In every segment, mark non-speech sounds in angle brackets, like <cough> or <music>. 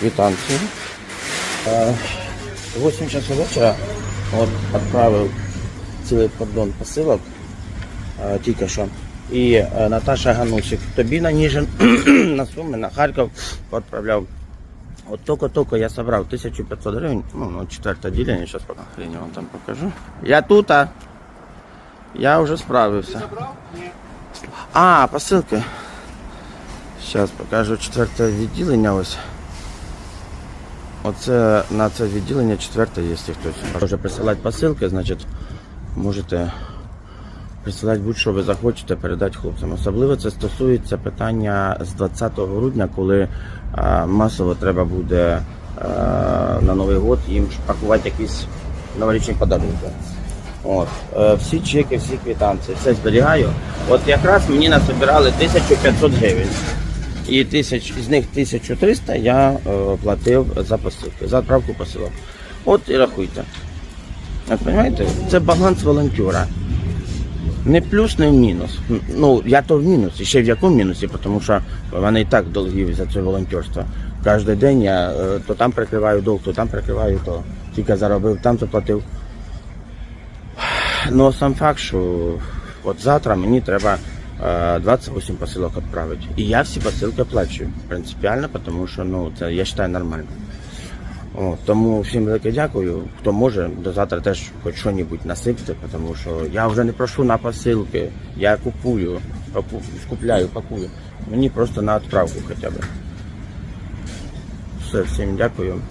квитанцию. Э, В 8 часов вечера вот, отправил целый поддон посылок э, тільки що. І е, Наташа Ганусик тобі на Ніжин, <clears throat> на Суми, на Харків відправляв. От тільки-тільки я собрав 1500 гривень, ну, ну четверте відділення, зараз поки хрені вам там покажу. Я тут, а я вже справився. А, посилки. Зараз покажу четверте відділення ось. Оце на це відділення четверте, якщо хтось може присилати посилки, значить можете присилати будь-що ви захочете передати хлопцям. Особливо це стосується питання з 20 грудня, коли а, масово треба буде а, на Новий год їм пакувати якісь новорічні подарунки. От. Е, всі чеки, всі квитанції, все зберігаю. От якраз мені насобирали 1500 гривень. І тисяч, з них 1300 я е, платив за посилки, за відправку посилок. От і рахуйте. Як розумієте, це баланс волонтера. Не плюс, не в мінус. Ну, я то в мінусі, ще в якому мінусі, тому що в мене і так долги за це волонтерство. Кожен день я е, то там прикриваю долг, то там прикриваю, то тільки заробив, там заплатив. Ну, сам факт, що от завтра мені треба 28 посилок відправити. І я всі посилки плачу. Принципіально, тому що ну, це я вважаю нормально. О, тому всім велике дякую. Хто може, до завтра теж хоч щось насипте, тому що я вже не прошу на посилки, я купую, паку- скупляю, пакую. Мені просто на відправку хоча б. Все, всім дякую.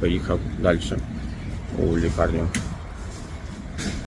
Поїхав далі у лікарню.